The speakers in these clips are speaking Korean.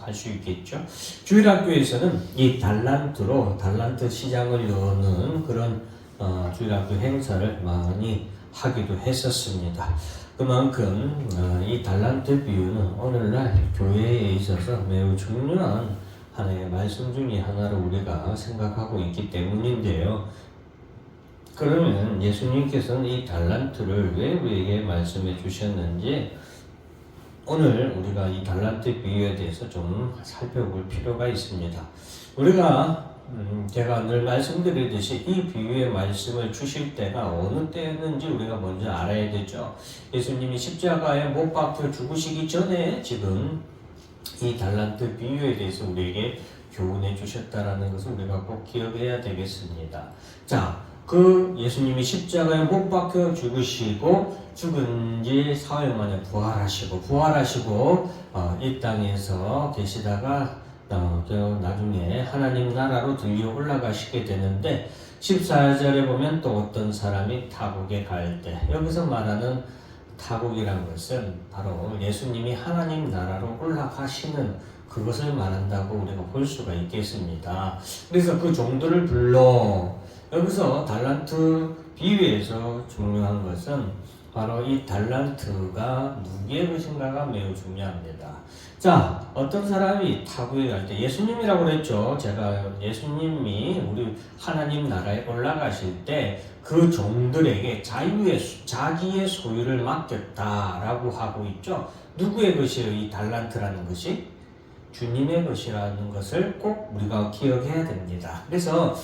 할 수 있겠죠. 주일학교에서는 이 달란트로 달란트 시장을 여는 그런 어, 주일학교 행사를 많이 하기도 했었습니다. 그만큼 어, 이 달란트 비유는 오늘날 교회에 있어서 매우 중요한 하나의 말씀 중에 하나를 우리가 생각하고 있기 때문인데요. 그러면 예수님께서는 이 달란트를 왜 우리에게 말씀해 주셨는지 오늘 우리가 이 달란트 비유에 대해서 좀 살펴볼 필요가 있습니다. 우리가 음, 제가 늘 말씀드리듯이 이 비유의 말씀을 주실 때가 어느 때였는지 우리가 먼저 알아야 되죠. 예수님이 십자가에 못 박혀 죽으시기 전에 지금 이 달란트 비유에 대해서 우리에게 교훈해 주셨다라는 것을 우리가 꼭 기억해야 되겠습니다. 자, 그 예수님이 십자가에 못 박혀 죽으시고 죽은 지 사흘 만에 부활하시고 부활하시고 어, 이 땅에서 계시다가 어, 저 나중에 하나님 나라로 들려 올라가시게 되는데 14절에 보면 또 어떤 사람이 타국에 갈 때 여기서 말하는 타국이란 것은 바로 예수님이 하나님 나라로 올라가시는 그것을 말한다고 우리가 볼 수가 있겠습니다. 그래서 그 종들을 불러 여기서 달란트 비유에서 중요한 것은 바로 이 달란트가 누구의 것인가가 매우 중요합니다. 자, 어떤 사람이 타국에 갈 때 예수님이라고 그랬죠. 제가 예수님이 우리 하나님 나라에 올라가실 때 그 종들에게 자유의 수- 자기의 소유를 맡겼다라고 하고 있죠. 누구의 것이에요? 이 달란트라는 것이 주님의 것이라는 것을 꼭 우리가 기억해야 됩니다. 그래서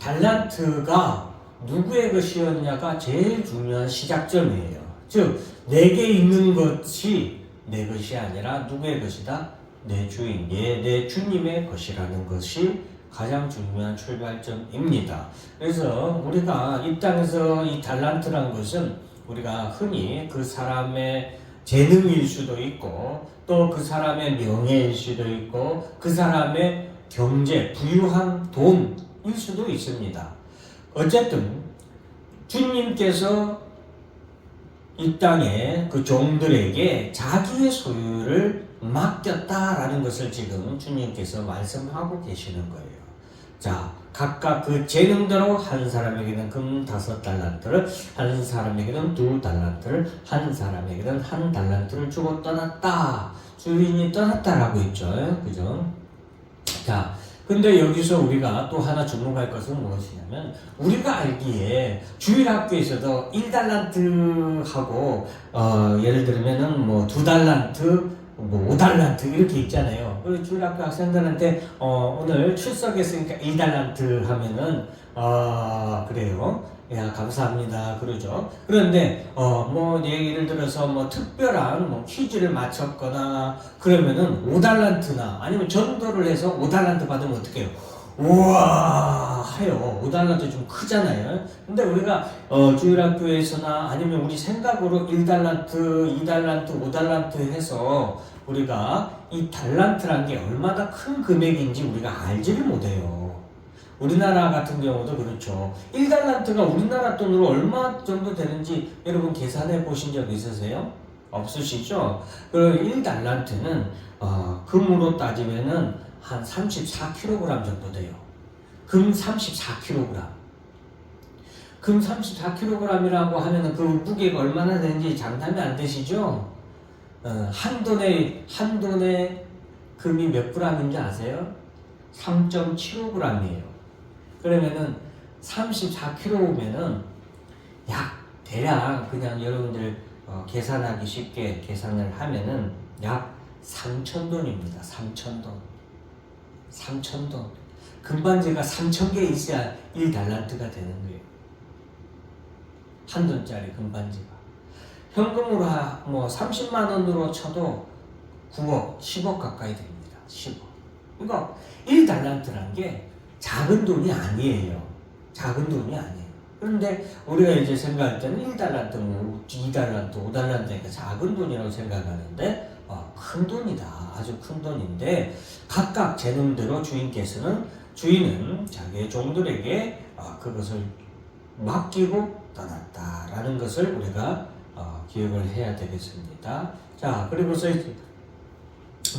달란트가 누구의 것이었냐가 제일 중요한 시작점이에요. 즉, 내게 있는 것이 내 것이 아니라 누구의 것이다? 내 주인, 예, 내 주님의 것이라는 것이 가장 중요한 출발점입니다. 그래서 우리가 이 땅에서 이 달란트란 것은 우리가 흔히 그 사람의 재능일 수도 있고 또 그 사람의 명예일 수도 있고 그 사람의 경제, 부유한 돈 일 수도 있습니다. 어쨌든 주님께서 이 땅에 그 종들에게 자기의 소유를 맡겼다라는 것을 지금 주님께서 말씀하고 계시는 거예요. 자, 각각 그 재능대로 한 사람에게는 금 다섯 달란트를, 한 사람에게는 두 달란트를, 한 사람에게는 한 달란트를 주고 떠났다. 주인이 떠났다라고 했죠. 그죠? 자, 근데 여기서 우리가 또 하나 주목할 것은 무엇이냐면 우리가 알기에 주일 학교에서도 1달란트하고 어, 예를 들면은 뭐두 달란트 뭐 5달란트 이렇게 있잖아요. 그리고 주일 학교 학생들한테 어, 오늘 출석했으니까 1달란트 하면은 아 그래요. 야 감사합니다 그러죠. 그런데 어 뭐 예를 들어서 뭐 특별한 뭐 퀴즈를 맞췄거나 그러면은 5달란트나 아니면 전도를 해서 5달란트 받으면 어떡해요? 우와 하요 5달란트 좀 크잖아요. 근데 우리가 어, 주일학교에서나 아니면 우리 생각으로 1달란트, 2달란트, 5달란트 해서 우리가 이 달란트란 게 얼마나 큰 금액인지 우리가 알지를 못해요. 우리나라 같은 경우도 그렇죠. 1달란트가 우리나라 돈으로 얼마 정도 되는지 여러분 계산해 보신 적 있으세요? 없으시죠? 그 1달란트는 어, 금으로 따지면은 한 34kg 정도 돼요. 금 34kg. 금 34kg이라고 하면은 그 무게가 얼마나 되는지 장담이 안 되시죠? 어, 한 돈에 한 돈에 금이 몇 g인지 아세요? 3.75g이에요. 그러면은 34kg면은 약 대략 그냥 여러분들 어, 계산하기 쉽게 계산을 하면은 약 3,000돈입니다. 3,000돈. 3,000돈. 금반지가 3,000개 있어야 1달란트가 되는 거예요. 한 돈짜리 금반지가. 현금으로 하- 뭐 30만 원으로 쳐도 9억, 10억 가까이 됩니다. 10억. 그러니까 1달란트란 게 작은 돈이 아니에요. 작은 돈이 아니에요. 그런데 우리가 이제 생각할 때는 1달란트, 뭐 2달란트, 5달란트니까 작은 돈이라고 생각하는데 어, 큰 돈이다. 아주 큰 돈인데 각각 재능대로 주인께서는 주인은 자기의 종들에게 어, 그것을 맡기고 떠났다라는 것을 우리가 어, 기억을 해야 되겠습니다. 자, 그리고서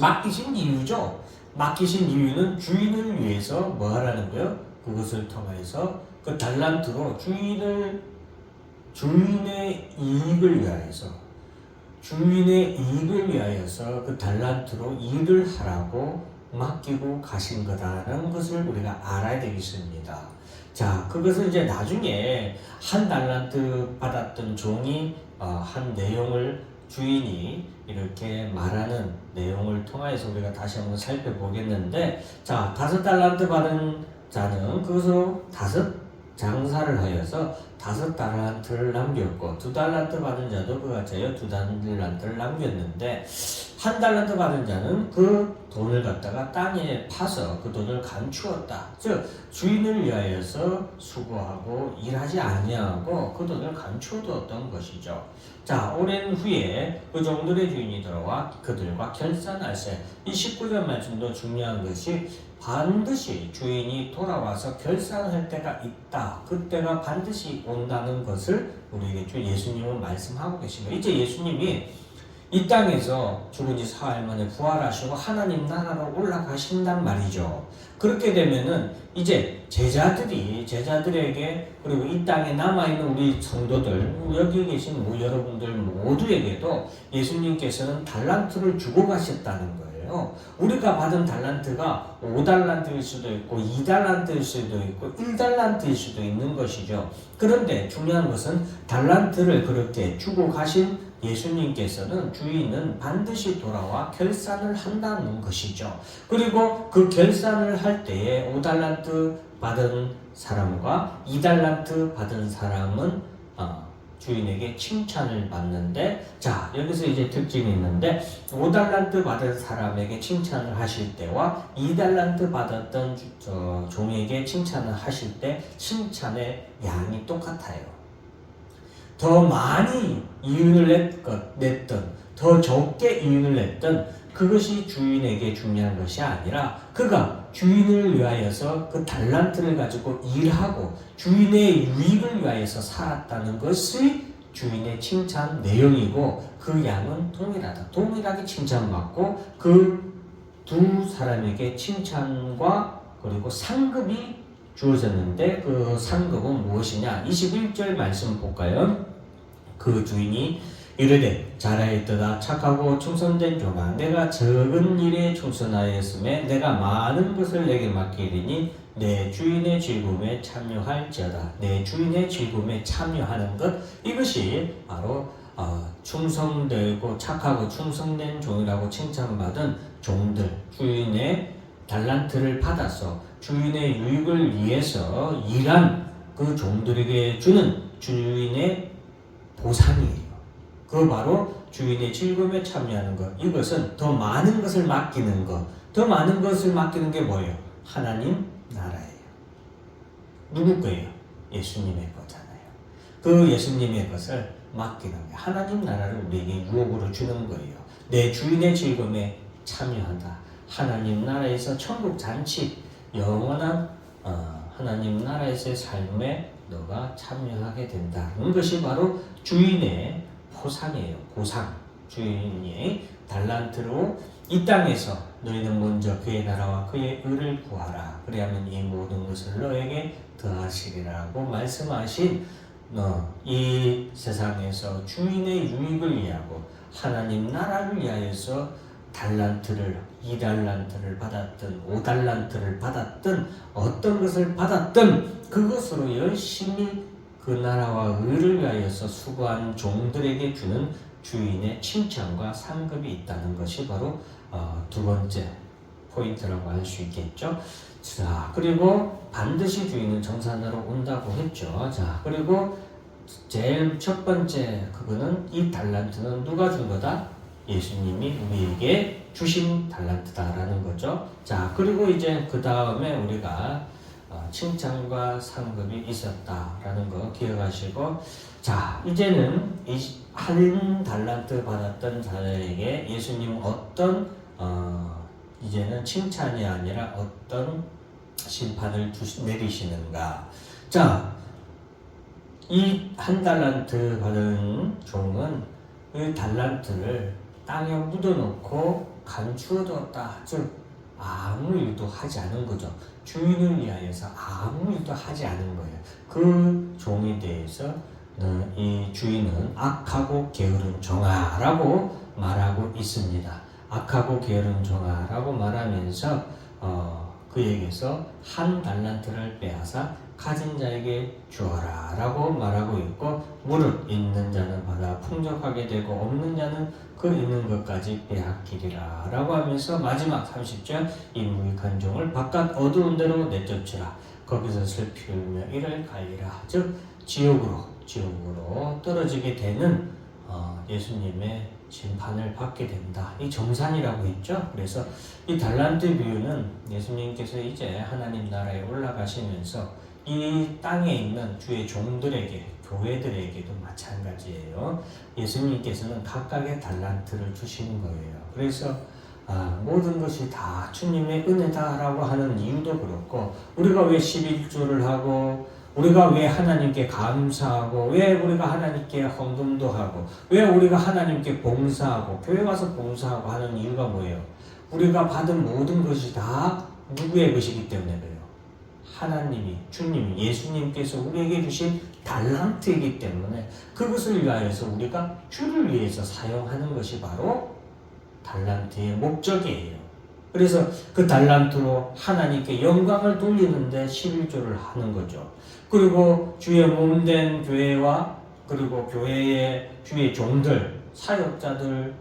맡기신 이유죠. 맡기신 이유는 주인을 위해서 뭐 하라는 거요? 그것을 통해서 그 달란트로 주인을 주인의 이익을 위하여서 주인의 이익을 위하여서 그 달란트로 일을 하라고 맡기고 가신 거다라는 것을 우리가 알아야 되겠습니다. 자, 그것을 이제 나중에 한 달란트 받았던 종이 어, 한 내용을 주인이 이렇게 말하는 내용을 통해서 우리가 다시 한번 살펴보겠는데, 자, 다섯 달란트 받은 자는 그것으로 다섯 장사를 하여서 다섯 달란트를 남겼고 두 달란트 받은 자도 그같이요 두 달란트를 남겼는데 한 달란트 받은 자는 그 돈을 갖다가 땅에 파서 그 돈을 감추었다. 즉 주인을 위하여서 수고하고 일하지 아니하고 그 돈을 감추어두었던 것이죠. 자 오랜 후에 그 종들의 주인이 들어와 그들과 결산할세. 이 19절 말씀도 중요한 것이 반드시 주인이 돌아와서 결산할 때가 있다. 그때가 반드시 온다는 것을 우리에게 주 예수님은 말씀하고 거예요. 이제 예수님이 이 땅에서 죽은 지 사흘 만에 부활하시고 하나님 나라로 올라가신단 말이죠. 그렇게 되면은 이제 제자들이 제자들에게 그리고 이 땅에 남아 있는 우리 성도들 여기 계신 뭐 여러분들 모두에게도 예수님께서는 달란트를 주고 가셨다는 거예요. 우리가 받은 달란트가 5달란트일 수도 있고 2달란트일 수도 있고 1달란트일 수도 있는 것이죠. 그런데 중요한 것은 달란트를 그렇게 주고 가신 예수님께서는 주인은 반드시 돌아와 결산을 한다는 것이죠. 그리고 그 결산을 할 때에 5달란트 받은 사람과 2달란트 받은 사람은 어, 주인에게 칭찬을 받는데 자 여기서 이제 특징이 있는데 5달란트 받은 사람에게 칭찬을 하실 때와 2달란트 받았던 주- 저, 종에게 칭찬을 하실 때 칭찬의 양이 똑같아요. 더 많이 이윤을 냈, 것- 냈던 더 적게 이윤을 냈던 그것이 주인에게 중요한 것이 아니라 그가 주인을 위하여서 그 달란트를 가지고 일하고 주인의 유익을 위하여서 살았다는 것이 주인의 칭찬 내용이고 그 양은 동일하다. 동일하게 칭찬받고 그 두 사람에게 칭찬과 그리고 상급이 주어졌는데 그 상급은 무엇이냐? 21절 말씀 볼까요? 그 주인이 이르되 잘하였도다 착하고 충성된 종아 내가 적은 일에 충성하였음에 내가 많은 것을 내게 맡기리니 내 주인의 즐거움에 참여할지어다 내 주인의 즐거움에 참여하는 것 이것이 바로 어, 충성되고 착하고 충성된 종이라고 칭찬받은 종들 주인의 달란트를 받아서 주인의 유익을 위해서 일한 그 종들에게 주는 주인의 보상이에요. 그 바로 주인의 즐거움에 참여하는 것. 이것은 더 많은 것을 맡기는 것. 더 많은 것을 맡기는 게 뭐예요? 하나님 나라예요. 누구 거예요? 예수님의 거잖아요. 그 예수님의 것을 맡기는 거예요. 하나님 나라를 우리에게 유혹으로 주는 거예요. 내 주인의 즐거움에 참여한다. 하나님 나라에서 천국 잔치, 영원한 어, 하나님 나라에서의 삶에 너가 참여하게 된다는 것이 바로 주인의 포상이에요. 보상. 주인이 달란트로 이 땅에서 너희는 먼저 그의 나라와 그의 의를 구하라. 그래야면 이 모든 것을 너에게 더하시리라고 말씀하신 너, 이 세상에서 주인의 유익을 위하고 하나님 나라를 위하여서 달란트를 이 달란트를 받았든 오 달란트를 받았든 어떤 것을 받았든 그것으로 열심히 그 나라와 의를 위하여서 수고한 종들에게 주는 주인의 칭찬과 상급이 있다는 것이 바로 어, 두 번째 포인트라고 할 수 있겠죠. 자 그리고 반드시 주인은 정산으로 온다고 했죠. 자 그리고 제일 첫 번째 그거는 이 달란트는 누가 준 거다? 예수님이 우리에게 주신 달란트다라는 거죠. 자, 그리고 이제 그 다음에 우리가 어, 칭찬과 상급이 있었다라는 거 기억하시고, 자, 이제는 이한 달란트 받았던 자에게 예수님 어떤 어, 이제는 칭찬이 아니라 어떤 심판을 주시, 내리시는가? 자, 이 한 달란트 받은 종은 그 달란트를 땅에 묻어놓고 간추어두었다. 즉 아무 일도 하지 않은 거죠. 주인을 위하여서 아무 일도 하지 않은 거예요. 그 종에 대해서 어, 이 주인은 악하고 게으른 종아라고 말하고 있습니다. 악하고 게으른 종아라고 말하면서 어, 그에게서 한 달란트를 빼앗아 가진 자에게 주어라 라고 말하고 있고 무릇 있는 자는 받아 풍족하게 되고 없는 자는 그 있는 것까지 빼앗기리라 라고 하면서 마지막 30절 이 무익한 종을 바깥 어두운 데로 내쫓으라 거기서 슬피 울며 이를 갈리라 즉 지옥으로 지옥으로 떨어지게 되는 어, 예수님의 심판을 받게 된다. 이 정산이라고 했죠. 그래서 이 달란트 비유는 예수님께서 이제 하나님 나라에 올라가시면서 이 땅에 있는 주의 종들에게 교회들에게도 마찬가지예요. 예수님께서는 각각의 달란트를 주시는 거예요. 그래서 아, 모든 것이 다 주님의 은혜다라고 하는 이유도 그렇고 우리가 왜 11조를 하고 우리가 왜 하나님께 감사하고 왜 우리가 하나님께 헌금도 하고 왜 우리가 하나님께 봉사하고 교회 가서 봉사하고 하는 이유가 뭐예요? 우리가 받은 모든 것이 다 누구의 것이기 때문에. 하나님이 주님 예수님께서 우리에게 주신 달란트이기 때문에 그것을 위하여서 우리가 주를 위해서 사용하는 것이 바로 달란트의 목적이에요. 그래서 그 달란트로 하나님께 영광을 돌리는데 11조를 하는 거죠. 그리고 주의 몸된 교회와 그리고 교회의 주의 종들, 사역자들을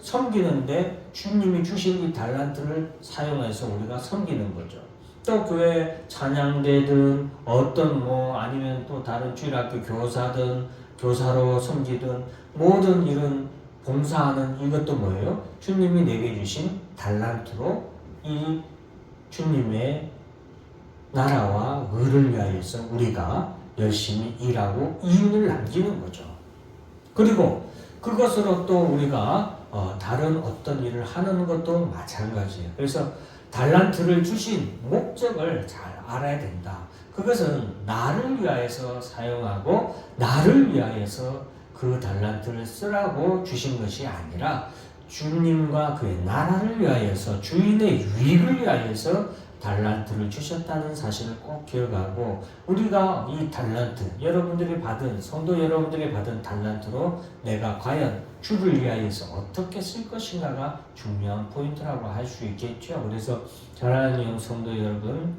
섬기는데 주님이 주신 이 달란트를 사용해서 우리가 섬기는 거죠. 또 교회 찬양대든 어떤 뭐 아니면 또 다른 주일학교 교사든 교사로 섬기든 모든 이런 봉사하는 이것도 뭐예요? 주님이 내게 주신 달란트로 이 주님의 나라와 의를 위하여서 우리가 열심히 일하고 이윤을 남기는 거죠. 그리고 그것으로 또 우리가 어, 다른 어떤 일을 하는 것도 마찬가지예요. 그래서 달란트를 주신 목적을 잘 알아야 된다. 그것은 나를 위하여서 사용하고 나를 위하여서 그 달란트를 쓰라고 주신 것이 아니라 주님과 그의 나라를 위하여서 주인의 유익을 위하여서 달란트를 주셨다는 사실을 꼭 기억하고 우리가 이 달란트 여러분들이 받은 성도 여러분들이 받은 달란트로 내가 과연 주를 위하여서 어떻게 쓸 것인가가 중요한 포인트라고 할 수 있겠죠. 그래서 사랑하는 성도 여러분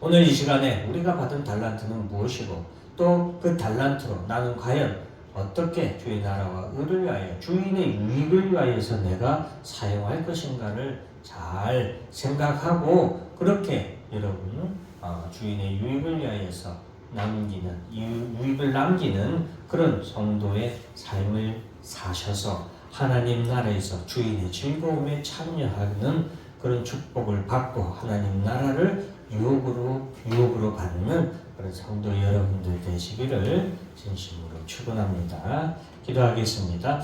오늘 이 시간에 우리가 받은 달란트는 무엇이고 또 그 달란트로 나는 과연 어떻게 주의 나라와 의를 위하여 주인의 유익을 위하여서 내가 사용할 것인가를 잘 생각하고 그렇게 여러분 어, 주인의 유익을 위하여서 남기는 유- 유익을 남기는 그런 성도의 삶을 사셔서 하나님 나라에서 주인의 즐거움에 참여하는 그런 축복을 받고 하나님 나라를 유혹으로 유혹으로 받는 그런 성도 여러분들 되시기를 진심으로 축원합니다. 기도하겠습니다.